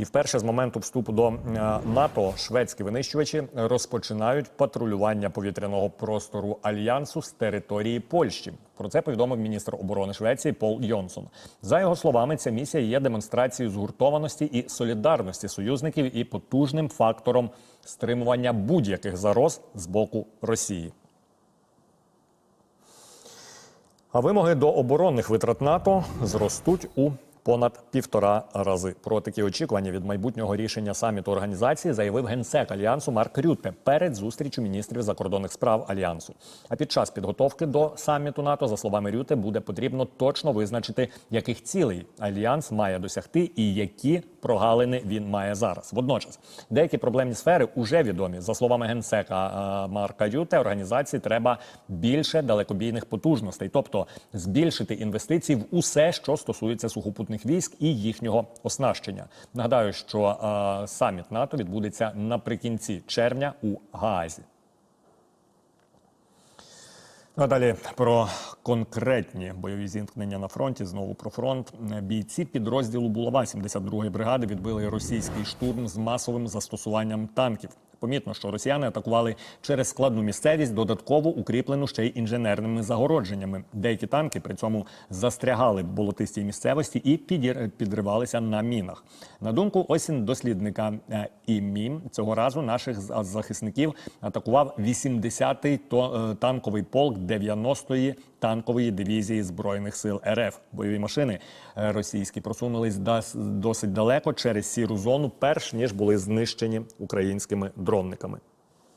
І вперше з моменту вступу до е, НАТО шведські винищувачі розпочинають патрулювання повітряного простору альянсу з території Польщі. Про це повідомив міністр оборони Швеції Пол Йонсон. За його словами, ця місія є демонстрацією згуртованості і солідарності союзників і потужним фактором стримування будь-яких загроз з боку Росії. А вимоги до оборонних витрат НАТО зростуть у понад півтора рази. Про такі очікування від майбутнього рішення саміту організації заявив генсек альянсу Марк Рютте перед зустрічю міністрів закордонних справ альянсу. А під час підготовки до саміту НАТО, за словами Рюте, буде потрібно точно визначити, яких цілей альянс має досягти і які прогалини він має зараз. Водночас деякі проблемні сфери вже відомі. За словами генсека Марка Рюте, організації треба більше далекобійних потужностей, тобто збільшити інвестиції в усе, що стосується сухопутних військ і їхнього оснащення. Нагадаю, що е, саміт НАТО відбудеться наприкінці червня у Гаазі. Ну, а далі про конкретні бойові зіткнення на фронті. Знову про фронт. Бійці підрозділу Булава 72-ї бригади відбили російський штурм з масовим застосуванням танків. Помітно, що росіяни атакували через складну місцевість, додатково укріплену ще й інженерними загородженнями. Деякі танки при цьому застрягали в болотистій місцевості і підривалися на мінах. На думку осінь дослідника е, ІМІ, цього разу наших захисників атакував 80-й то- е, танковий полк 90-ї танкової дивізії збройних сил РФ. Бойові машини е, російські просунулись досить далеко через сіру зону, перш ніж були знищені українськими дронниками.